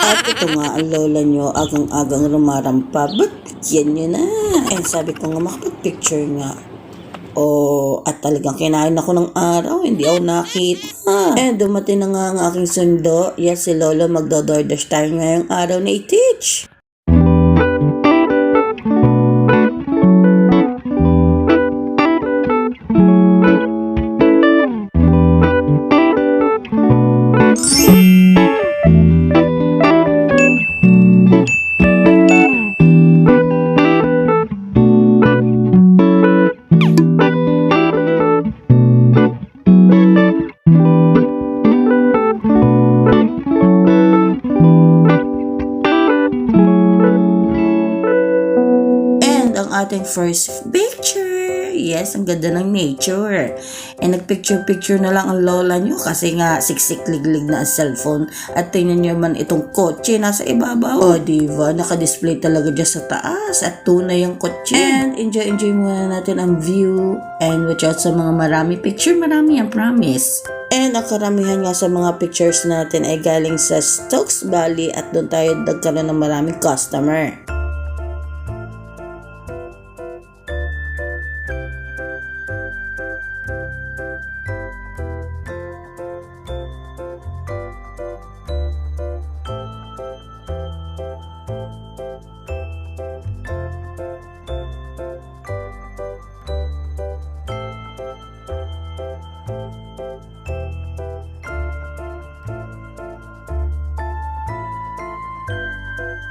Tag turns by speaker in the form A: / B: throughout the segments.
A: At ito nga ang lola nyo, agang-agang rumarampa. Ba't yan nyo na? And sabi ko nga, makapag-picture nga. Oh, at talagang kinain ako ng araw, hindi ako nakita. And dumating na nga ang aking sundo. Yes, si Lolo magdodordash tayo ngayong araw na i-teach. Ating first picture. Yes, ang ganda ng nature. And nagpicture-picture na lang ang lola nyo kasi nga siksik-liglig na ang cellphone. At tingnan nyo man itong kotse nasa ibabaw. O, diba? Naka-display talaga dyan sa taas. At tunay ang kotse. And enjoy-enjoy muna natin ang view. And watch out sa mga marami picture. Marami ang promise. And ang karamihan nga sa mga pictures natin ay galing sa Stokes Valley at doon tayo nagkaroon ng maraming customer.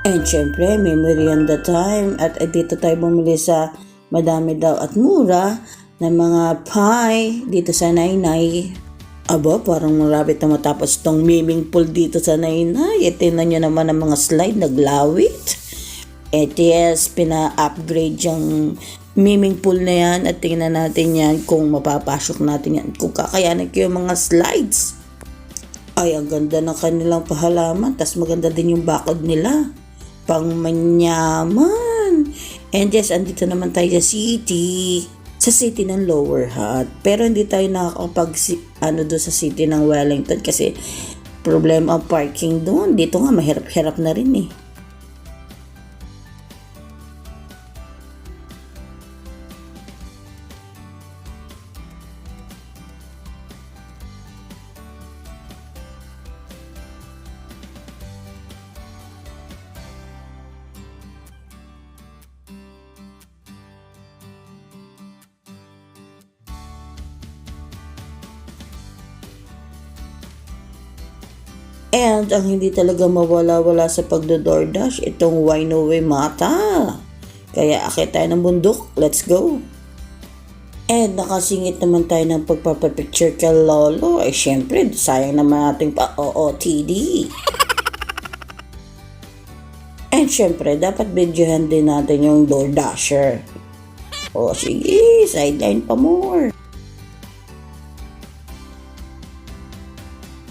A: And syempre, may merienda time at eh, dito tayo bumili sa madami daw at mura ng mga pie dito sa Nainay. Aba, parang malapit na matapos tong miming pool dito sa Nainay. E, tingnan nyo naman ang mga slide, naglawit. Et yes, pina-upgrade yung miming pool na yan at tingnan natin yan kung mapapasok natin yan. Kung kakayanin ko yung mga slides. Ay, ang ganda ng kanilang pahalaman. Tapos maganda din yung bakod nila. Pang manyaman. And yes, andito naman tayo sa city. Sa city ng Lower Hutt. Pero hindi tayo nakakapag ano doon sa city ng Wellington kasi problema ang parking doon. Dito nga mahirap-hirap na rin eh. And ang hindi talaga mawala-wala sa pagdo-DoorDash, itong Winowe Mata. Kaya akit tayo ng bundok, let's go! And nakasingit naman tayo ng pagpapapicture kay Lolo. Eh syempre, sayang naman ating pa-OOTD. And syempre, dapat videohan din natin yung DoorDasher. O sige, sideline pa more.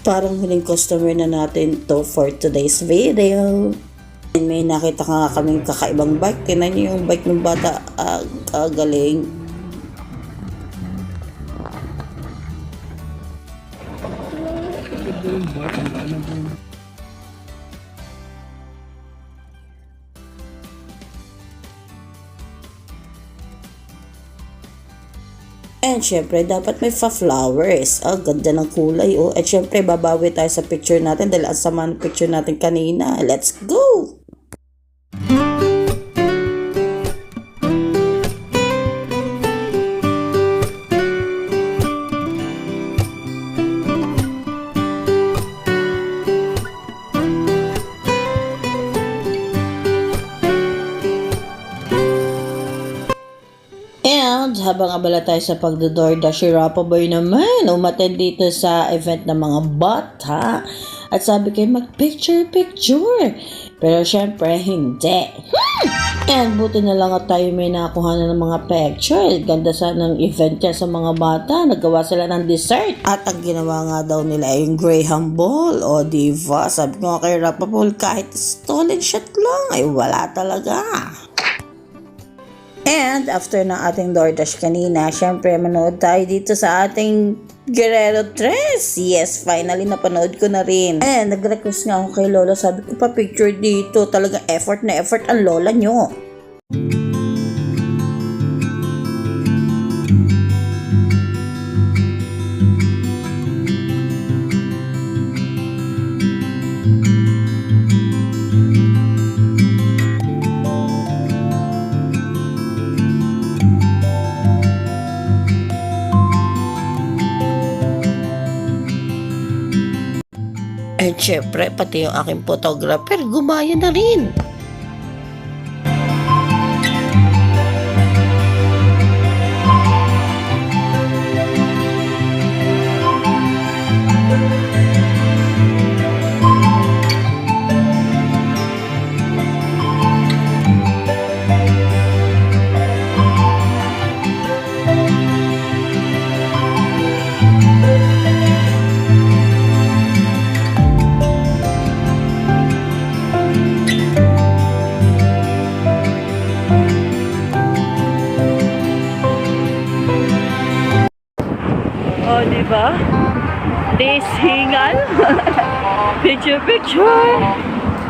A: Parang huling customer na natin to for today's video. And may nakita ka nga kaming kakaibang bike. Tinan niyo yung bike ng bata. Ah, ah. And syempre, dapat may fa-flowers. Ah, ganda ng kulay, oh. At syempre, babawi tayo sa picture natin dahil ang sama ng picture natin kanina. Let's go! Habang abala tayo sa pagdodordash, si Rapa Boy naman umaten dito sa event ng mga bata. At sabi kayo mag-picture-picture. Pero syempre, hindi. Hmm! And buti na lang at tayo may nakuha na ng mga picture. Ganda sa ng event niya sa mga bata. Nagawa sila ng dessert. At ang ginawa nga daw nila ay yung Graham Ball. O diva, sabi ko nga kay Rapa Boy, kahit stolen shot lang, ay wala talaga. And after ng ating DoorDash kanina, syempre manood tayo dito sa ating Guerrero 3. Yes, finally napanood ko na rin. Eh, nag-request nga ako kay Lola. Sabi ko pa picture dito. Talaga effort na effort ang Lola nyo. Syempre, pati yung aking photographer, gumaya na rin.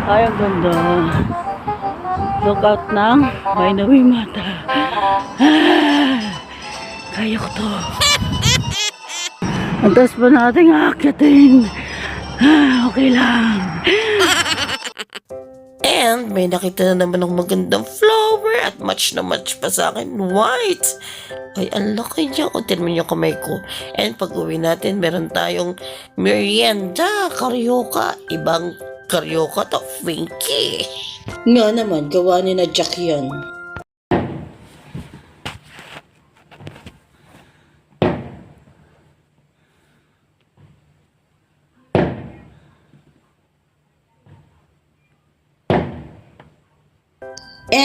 A: Ay, ang ganda. Look out ng nawi mata. Ah, kaya ko to. Ang taas pa natin aakyatin. Ah, okay lang. And may nakita na naman ng magandang flower at match na match pa sa akin. White. Ay, ang laki niya. O, tirman yung kamay ko. And pag uwi natin, meron tayong merienda, karyoka. Ibang karyoka to, Finky. Nga naman, gawa ni na Jack yan.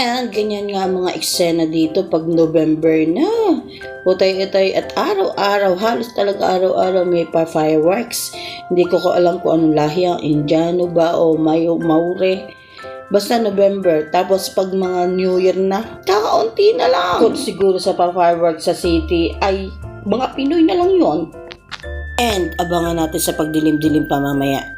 A: And ganyan nga mga eksena dito pag November na. Utay-utay at araw-araw, halos talaga araw-araw may pa fireworks. Hindi ko ko alam kung anong lahi ang Indiano ba o Mayo, Maure. Basta November. Tapos pag mga New Year na, kakaunti na lang. Kung siguro sa pa fireworks sa city ay mga Pinoy na lang yon. And abangan natin sa pagdilim-dilim pa mamaya.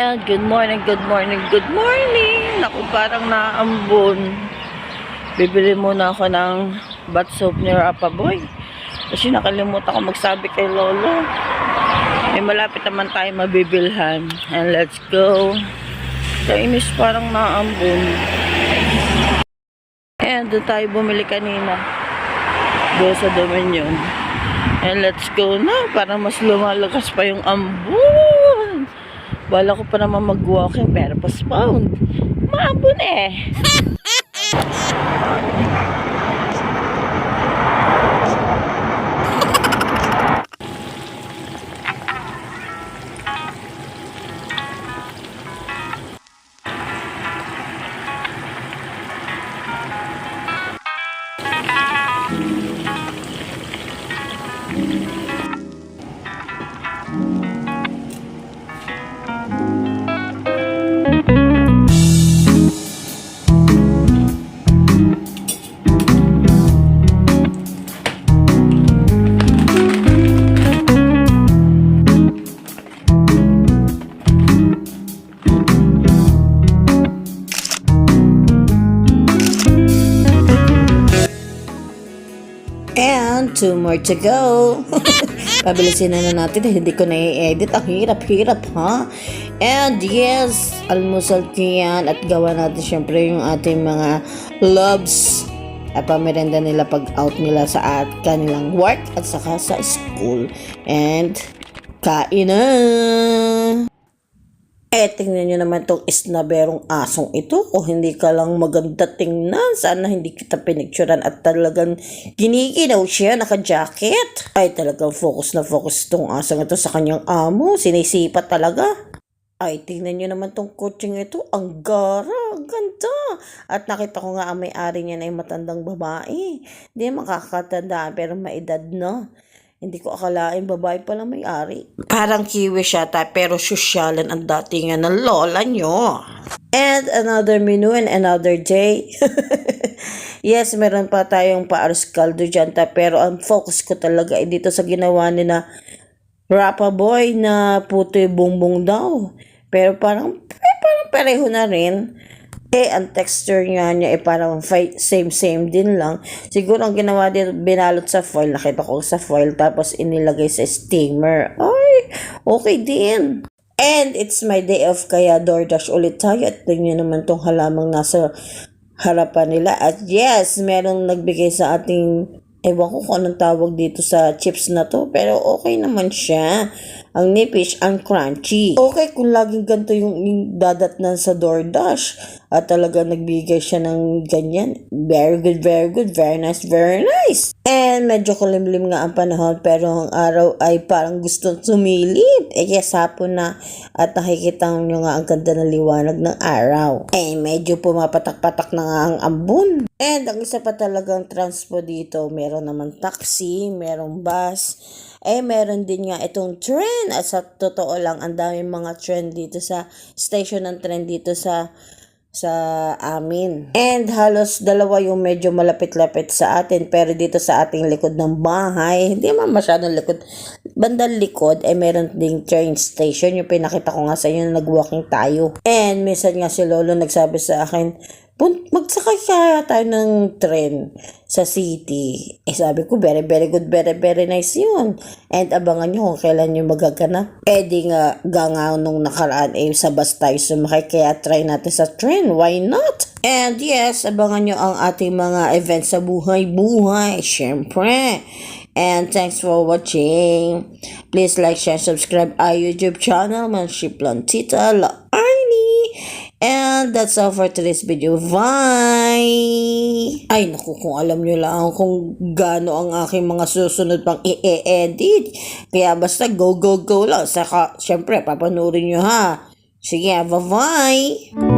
A: And good morning, good morning, good morning. Naku, parang naambon. Bibili muna ako ng bath soap ni Rapa Boy. Kasi nakalimutan ko magsabi kay Lolo. May malapit naman tayo mabibilhan. And let's go. Kainis parang naambon. And doon tayo bumili kanina. Doon sa Dominion. And let's go na. Para mas lumalakas pa yung ambon. Bala ko pa naman mag-walking pero postpone. Maambon eh. two more to go. Pabilisin na na natin dahil hindi ko na-edit. Ang hirap-hirap ha. And yes, almusal ko yan at gawa natin syempre yung ating mga loves at pamerenda nila pag out nila sa at kanilang work at saka sa school. And kain na! Eh, tingnan nyo naman tong isnaberong asong ito. Kung hindi ka lang maganda tingnan, sana hindi kita pinicturan at talagang giniginaw siya, naka-jacket. Ay, talagang focus na focus tong asong ito sa kanyang amo. Sinisipat talaga. Ay, tingnan nyo naman tong coaching ito. Ang gara, ang ganda. At nakita ko nga ang may-ari niya na ay matandang babae. Hindi makakatanda pero maedad na. Hindi ko akalain babae pala may-ari. Parang kiwi siya ta, pero sosyalan ang datingan ng lola nyo. And another menu and another day. yes, meron pa tayong paaros kaldo dyan ta, pero ang focus ko talaga ay dito sa ginawa ni na Rapa Boy na puto bumbong daw. Pero parang, eh, parang pareho na rin. Eh, ang texture nga niya eh parang same-same din lang. Siguro ang ginawa din, binalot sa foil. Nakita ko sa foil. Tapos inilagay sa steamer. Ay, okay din. And it's my day off kaya DoorDash ulit tayo. At tingnan naman tong halamang nasa harapan nila. At yes, merong nagbigay sa ating Ewan ko kung anong tawag dito sa chips na to. Pero okay naman siya. Ang nipish, ang crunchy. Okay kung laging ganito yung, yung dadatnan sa DoorDash. At talaga nagbigay siya ng ganyan. Very good, very good. Very nice, very nice. And medyo kulimlim nga ang panahon. Pero ang araw ay parang gustong sumilip. Eh yes, hapon na. At nakikita nyo nga ang ganda ng liwanag ng araw. Eh medyo pumapatak-patak na nga ang ambon. And ang isa pa talagang transpo dito, meron naman taxi, merong bus, eh meron din nga itong train. At sa totoo lang, ang daming mga train dito sa station ng train dito sa sa amin. And halos dalawa yung medyo malapit-lapit sa atin pero dito sa ating likod ng bahay, hindi man masyadong likod. Bandang likod, eh meron ding train station. Yung pinakita ko nga sa inyo na nag-walking tayo. And minsan nga si Lolo nagsabi sa akin, "Pun- magsakay kaya tayo ng tren sa city. Eh sabi ko, very, very good, very, very nice yun. And abangan nyo kung kailan nyo magaganap. Eh di nga, ganga nung nakaraan, eh sa bus tayo sumakay, kaya try natin sa train. Why not? And yes, abangan nyo ang ating mga events sa buhay-buhay. Siyempre. And thanks for watching. Please like, share, subscribe our YouTube channel, Manship Tita La Arnie. And that's all for today's video. Bye! Ay, naku, kung alam nyo lang kung gaano ang aking mga susunod pang i-edit. Kaya basta go, go, go lang. Saka, syempre, papanurin nyo ha. Sige, bye-bye!